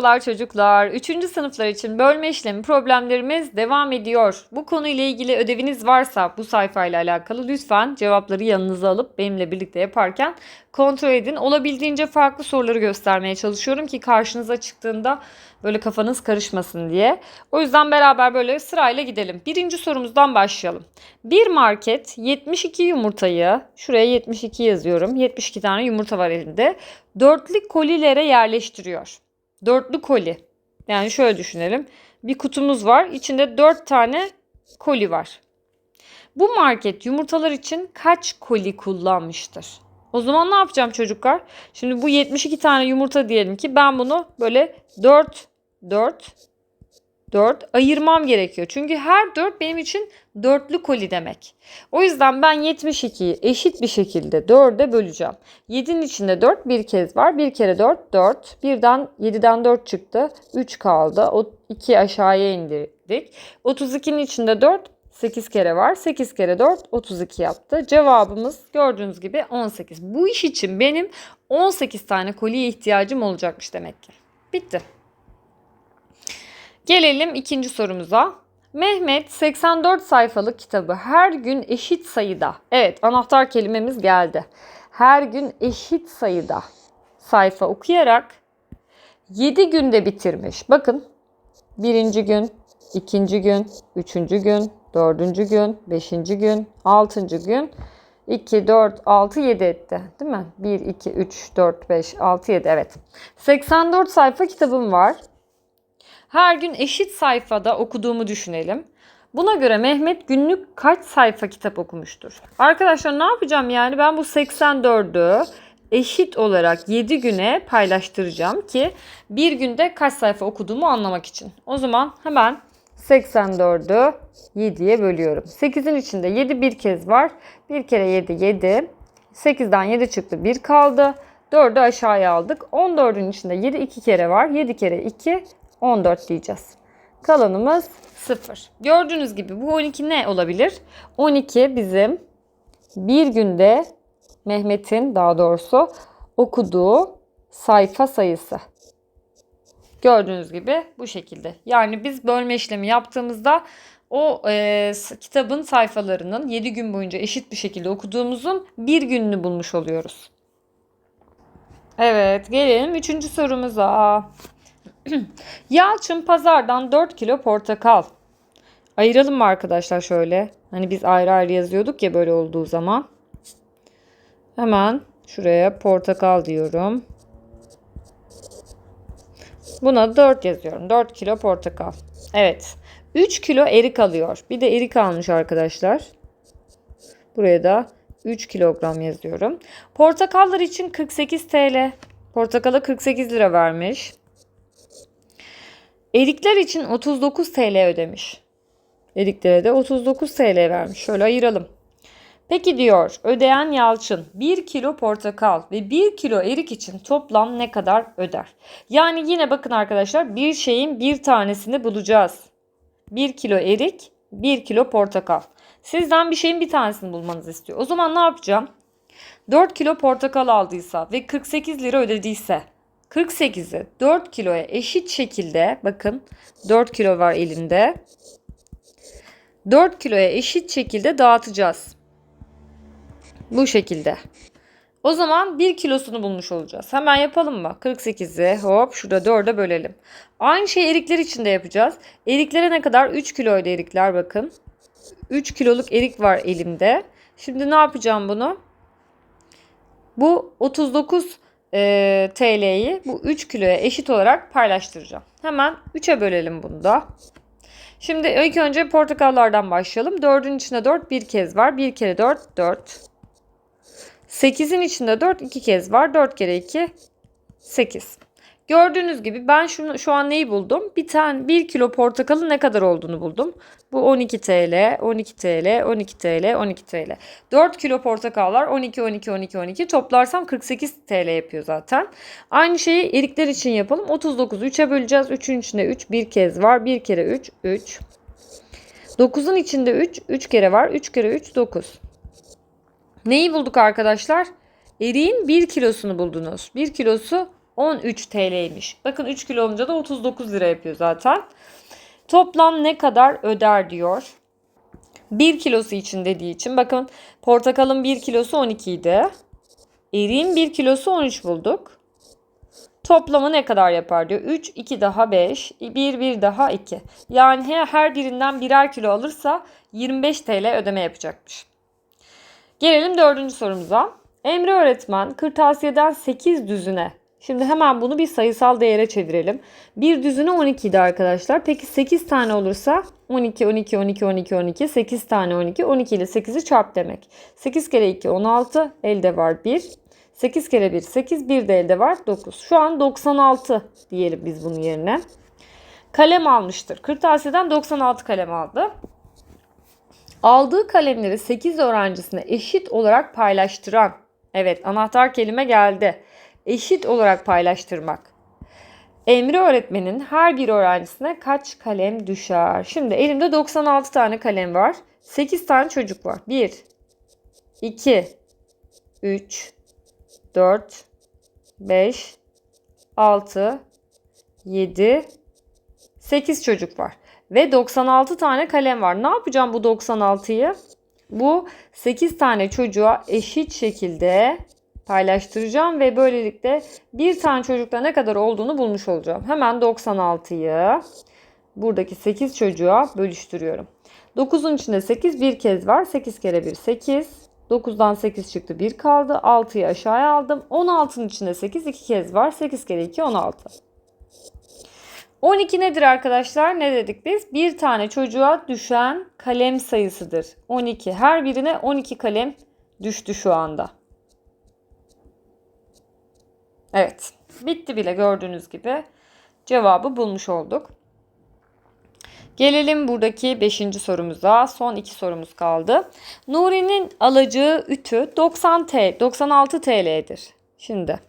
Merhabalar çocuklar. Üçüncü sınıflar için bölme işlemi problemlerimiz devam ediyor. Bu konuyla ilgili ödeviniz varsa bu sayfayla alakalı lütfen cevapları yanınıza alıp benimle birlikte yaparken kontrol edin. Olabildiğince farklı soruları göstermeye çalışıyorum ki karşınıza çıktığında böyle kafanız karışmasın diye. O yüzden beraber böyle sırayla gidelim. Birinci sorumuzdan başlayalım. Bir market 72 yumurtayı, şuraya 72 yazıyorum. 72 tane yumurta var elinde. Dörtlü kolilere yerleştiriyor. Dörtlü koli. Yani şöyle düşünelim. Bir kutumuz var. İçinde dört tane koli var. Bu market yumurtalar için kaç koli kullanmıştır? O zaman ne yapacağım çocuklar? Şimdi bu 72 tane yumurta diyelim ki ben bunu böyle 4 4 4 ayırmam gerekiyor. Çünkü her 4 benim için dörtlü koli demek. O yüzden ben 72'yi eşit bir şekilde 4'e böleceğim. 7'nin içinde 4 bir kez var. 1 kere 4 4. Birden 7'den 4 çıktı. 3 kaldı. O 2 aşağıya indirdik. 32'nin içinde 4 8 kere var. 8 kere 4 32 yaptı. Cevabımız gördüğünüz gibi 18. Bu iş için benim 18 tane koliye ihtiyacım olacakmış demek ki. Bitti. Gelelim ikinci sorumuza. Mehmet 84 sayfalık kitabı her gün eşit sayıda. Evet anahtar kelimemiz geldi. Her gün eşit sayıda sayfa okuyarak 7 günde bitirmiş. Bakın birinci gün, ikinci gün, üçüncü gün, dördüncü gün, beşinci gün, altıncı gün, 2, 4, 6, 7 etti. Değil mi? 1, 2, 3, 4, 5, 6, 7 evet. 84 sayfa kitabım var. Her gün eşit sayfada okuduğumu düşünelim. Buna göre Mehmet günlük kaç sayfa kitap okumuştur? Arkadaşlar ne yapacağım yani ben bu 84'ü eşit olarak 7 güne paylaştıracağım ki bir günde kaç sayfa okuduğumu anlamak için. O zaman hemen 84'ü 7'ye bölüyorum. 8'in içinde 7 bir kez var. 1 kere 7 7. 8'den 7 çıktı 1 kaldı. 4'ü aşağıya aldık. 14'ün içinde 7 2 kere var. 7 kere 2 14 diyeceğiz. Kalanımız 0. Gördüğünüz gibi bu 12 ne olabilir? 12 bizim bir günde Mehmet'in daha doğrusu okuduğu sayfa sayısı. Gördüğünüz gibi bu şekilde. Yani biz bölme işlemi yaptığımızda o e, kitabın sayfalarının 7 gün boyunca eşit bir şekilde okuduğumuzun bir gününü bulmuş oluyoruz. Evet gelelim 3. sorumuza. Yalçın pazardan 4 kilo portakal. Ayıralım mı arkadaşlar şöyle? Hani biz ayrı ayrı yazıyorduk ya böyle olduğu zaman. Hemen şuraya portakal diyorum. Buna 4 yazıyorum. 4 kilo portakal. Evet. 3 kilo erik alıyor. Bir de erik almış arkadaşlar. Buraya da 3 kilogram yazıyorum. Portakallar için 48 TL. Portakala 48 lira vermiş. Erikler için 39 TL ödemiş. Eriklere de 39 TL vermiş. Şöyle ayıralım. Peki diyor ödeyen Yalçın 1 kilo portakal ve 1 kilo erik için toplam ne kadar öder? Yani yine bakın arkadaşlar bir şeyin bir tanesini bulacağız. 1 kilo erik, 1 kilo portakal. Sizden bir şeyin bir tanesini bulmanızı istiyor. O zaman ne yapacağım? 4 kilo portakal aldıysa ve 48 lira ödediyse 48'i 4 kiloya eşit şekilde bakın 4 kilo var elinde. 4 kiloya eşit şekilde dağıtacağız. Bu şekilde. O zaman 1 kilosunu bulmuş olacağız. Hemen yapalım mı? 48'i hop şurada 4'e bölelim. Aynı şeyi erikler için de yapacağız. Eriklere ne kadar? 3 kiloydu erikler bakın. 3 kiloluk erik var elimde. Şimdi ne yapacağım bunu? Bu 39 e, TL'yi bu 3 kiloya eşit olarak paylaştıracağım. Hemen 3'e bölelim bunu da. Şimdi ilk önce portakallardan başlayalım. 4'ün içinde 4 bir kez var. 1 kere 4 4. 8'in içinde 4 iki kez var. 4 kere 2 8. Gördüğünüz gibi ben şunu şu an neyi buldum? Bir tane 1 kilo portakalın ne kadar olduğunu buldum. Bu 12 TL, 12 TL, 12 TL, 12 TL. 4 kilo portakallar 12 12 12 12 toplarsam 48 TL yapıyor zaten. Aynı şeyi erikler için yapalım. 39'u 3'e böleceğiz. 3'ün içinde 3 bir kez var. 1 kere 3 3. 9'un içinde 3 3 kere var. 3 kere 3 9. Neyi bulduk arkadaşlar? Eriğin 1 kilosunu buldunuz. 1 kilosu 13 TL'ymiş. Bakın 3 kilo olunca da 39 lira yapıyor zaten. Toplam ne kadar öder diyor. 1 kilosu için dediği için bakın portakalın 1 kilosu 12 idi. Eriğin 1 kilosu 13 bulduk. Toplamı ne kadar yapar diyor. 3, 2 daha 5, 1, 1 daha 2. Yani her- birinden birer kilo alırsa 25 TL ödeme yapacakmış. Gelelim dördüncü sorumuza. Emre öğretmen kırtasiyeden 8 düzüne. Şimdi hemen bunu bir sayısal değere çevirelim. Bir düzüne 12 idi arkadaşlar. Peki 8 tane olursa 12, 12, 12, 12, 12. 8 tane 12. 12 ile 8'i çarp demek. 8 kere 2 16. Elde var 1. 8 kere 1 8. 1 de elde var 9. Şu an 96 diyelim biz bunun yerine. Kalem almıştır. Kırtasiyeden 96 kalem aldı. Aldığı kalemleri 8 öğrencisine eşit olarak paylaştıran. Evet anahtar kelime geldi. Eşit olarak paylaştırmak. Emre öğretmenin her bir öğrencisine kaç kalem düşer? Şimdi elimde 96 tane kalem var. 8 tane çocuk var. 1, 2, 3, 4, 5, 6, 7, 8 çocuk var. Ve 96 tane kalem var. Ne yapacağım bu 96'yı? Bu 8 tane çocuğa eşit şekilde paylaştıracağım ve böylelikle bir tane çocukta ne kadar olduğunu bulmuş olacağım. Hemen 96'yı buradaki 8 çocuğa bölüştürüyorum. 9'un içinde 8 bir kez var. 8 kere 1 8. 9'dan 8 çıktı 1 kaldı. 6'yı aşağıya aldım. 16'nın içinde 8 iki kez var. 8 kere 2 16. 12 nedir arkadaşlar? Ne dedik biz? Bir tane çocuğa düşen kalem sayısıdır. 12. Her birine 12 kalem düştü şu anda. Evet. Bitti bile gördüğünüz gibi. Cevabı bulmuş olduk. Gelelim buradaki 5. sorumuza. Son iki sorumuz kaldı. Nuri'nin alacağı ütü 90 T, 96 TL'dir. Şimdi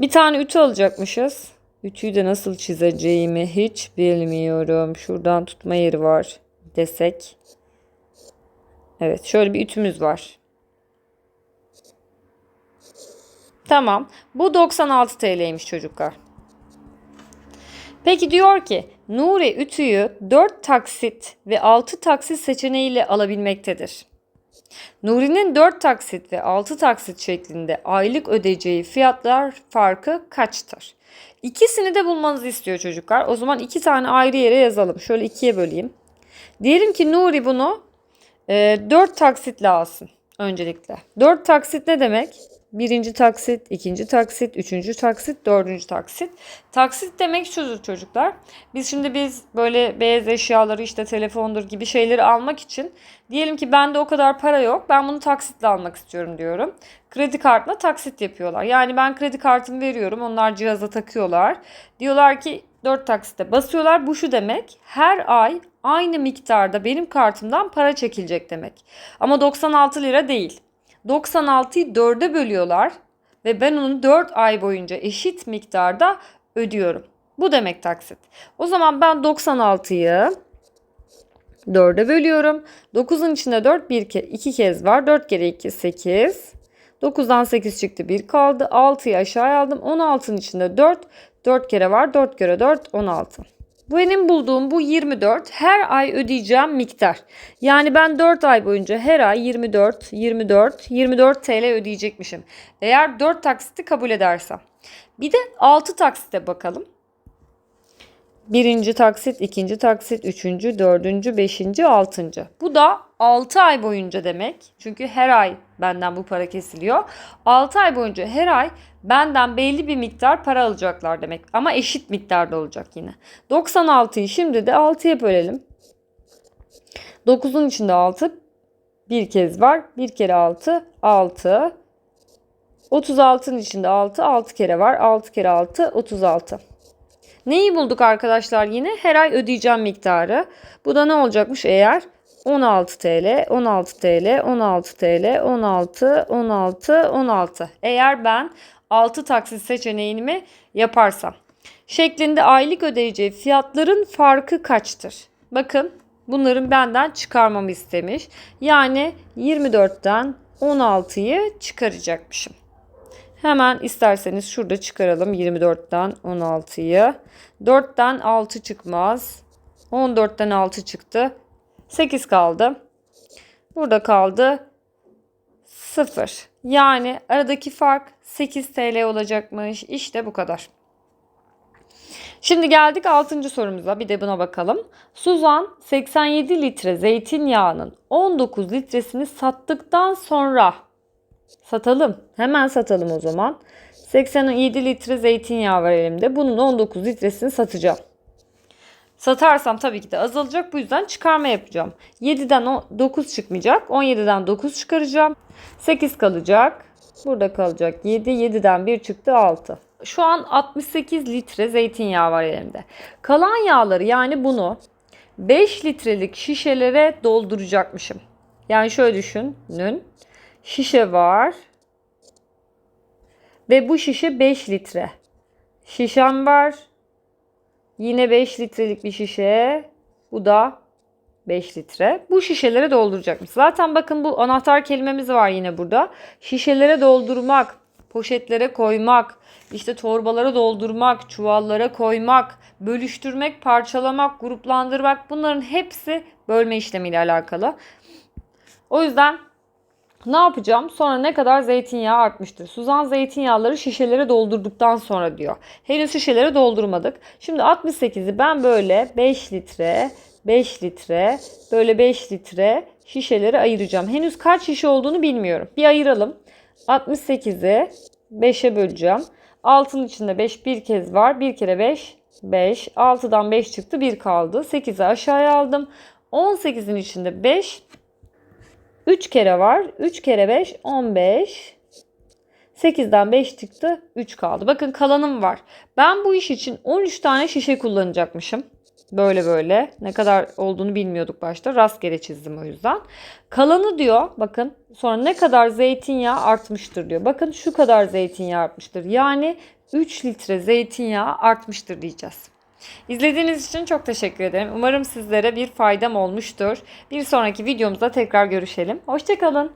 bir tane ütü alacakmışız. Ütüyü de nasıl çizeceğimi hiç bilmiyorum. Şuradan tutma yeri var desek. Evet şöyle bir ütümüz var. Tamam. Bu 96 TL'ymiş çocuklar. Peki diyor ki Nuri ütüyü 4 taksit ve 6 taksit seçeneğiyle alabilmektedir. Nuri'nin 4 taksit ve 6 taksit şeklinde aylık ödeyeceği fiyatlar farkı kaçtır? İkisini de bulmanızı istiyor çocuklar. O zaman iki tane ayrı yere yazalım. Şöyle ikiye böleyim. Diyelim ki Nuri bunu e, 4 taksitle alsın öncelikle. 4 taksit ne demek? Birinci taksit, ikinci taksit, üçüncü taksit, dördüncü taksit. Taksit demek şudur çocuklar. Biz şimdi biz böyle beyaz eşyaları işte telefondur gibi şeyleri almak için diyelim ki bende o kadar para yok. Ben bunu taksitle almak istiyorum diyorum. Kredi kartla taksit yapıyorlar. Yani ben kredi kartımı veriyorum. Onlar cihaza takıyorlar. Diyorlar ki 4 taksitte basıyorlar. Bu şu demek. Her ay aynı miktarda benim kartımdan para çekilecek demek. Ama 96 lira değil. 96'yı 4'e bölüyorlar ve ben onu 4 ay boyunca eşit miktarda ödüyorum. Bu demek taksit. O zaman ben 96'yı 4'e bölüyorum. 9'un içinde 4 bir ke 2 kez var. 4 kere 2 8. 9'dan 8 çıktı 1 kaldı. 6'yı aşağıya aldım. 16'nın içinde 4. 4 kere var. 4 kere 4 16. Benim bulduğum bu 24 her ay ödeyeceğim miktar. Yani ben 4 ay boyunca her ay 24, 24, 24 TL ödeyecekmişim. Eğer 4 taksiti kabul edersem. Bir de 6 taksite bakalım. Birinci taksit, ikinci taksit, üçüncü, dördüncü, beşinci, altıncı. Bu da 6 ay boyunca demek. Çünkü her ay benden bu para kesiliyor. 6 ay boyunca her ay benden belli bir miktar para alacaklar demek. Ama eşit miktarda olacak yine. 96'yı şimdi de 6'ya bölelim. 9'un içinde 6 bir kez var. Bir kere 6, 6. 36'nın içinde 6, 6 kere var. 6 kere 6, 36. Neyi bulduk arkadaşlar yine? Her ay ödeyeceğim miktarı. Bu da ne olacakmış eğer? 16 TL, 16 TL, 16 TL, 16, 16, 16. Eğer ben 6 taksit seçeneğini mi yaparsam. Şeklinde aylık ödeyeceği fiyatların farkı kaçtır? Bakın bunların benden çıkarmamı istemiş. Yani 24'ten 16'yı çıkaracakmışım. Hemen isterseniz şurada çıkaralım 24'ten 16'yı. 4'ten 6 çıkmaz. 14'ten 6 çıktı. 8 kaldı. Burada kaldı 0. Yani aradaki fark 8 TL olacakmış. İşte bu kadar. Şimdi geldik 6. sorumuza. Bir de buna bakalım. Suzan 87 litre zeytinyağının 19 litresini sattıktan sonra satalım. Hemen satalım o zaman. 87 litre zeytinyağı var elimde. Bunun 19 litresini satacağım. Satarsam tabii ki de azalacak. Bu yüzden çıkarma yapacağım. 7'den o- 9 çıkmayacak. 17'den 9 çıkaracağım. 8 kalacak. Burada kalacak 7. 7'den 1 çıktı 6. Şu an 68 litre zeytinyağı var elimde. Kalan yağları yani bunu 5 litrelik şişelere dolduracakmışım. Yani şöyle düşünün. Şişe var. Ve bu şişe 5 litre. Şişem var. Yine 5 litrelik bir şişe. Bu da 5 litre. Bu şişelere dolduracakmış. Zaten bakın bu anahtar kelimemiz var yine burada. Şişelere doldurmak, poşetlere koymak, işte torbalara doldurmak, çuvallara koymak, bölüştürmek, parçalamak, gruplandırmak bunların hepsi bölme işlemiyle alakalı. O yüzden ne yapacağım? Sonra ne kadar zeytinyağı artmıştır? Suzan zeytinyağları şişelere doldurduktan sonra diyor. Henüz şişelere doldurmadık. Şimdi 68'i ben böyle 5 litre, 5 litre, böyle 5 litre şişelere ayıracağım. Henüz kaç şişe olduğunu bilmiyorum. Bir ayıralım. 68'i 5'e böleceğim. 6'nın içinde 5 bir kez var. 1 kere 5, 5. 6'dan 5 çıktı 1 kaldı. 8'i aşağıya aldım. 18'in içinde 5, 3 kere var. 3 kere 5 15. 8'den 5 çıktı. 3 kaldı. Bakın kalanım var. Ben bu iş için 13 tane şişe kullanacakmışım. Böyle böyle. Ne kadar olduğunu bilmiyorduk başta. Rastgele çizdim o yüzden. Kalanı diyor bakın sonra ne kadar zeytinyağı artmıştır diyor. Bakın şu kadar zeytinyağı artmıştır. Yani 3 litre zeytinyağı artmıştır diyeceğiz. İzlediğiniz için çok teşekkür ederim. Umarım sizlere bir faydam olmuştur. Bir sonraki videomuzda tekrar görüşelim. Hoşçakalın.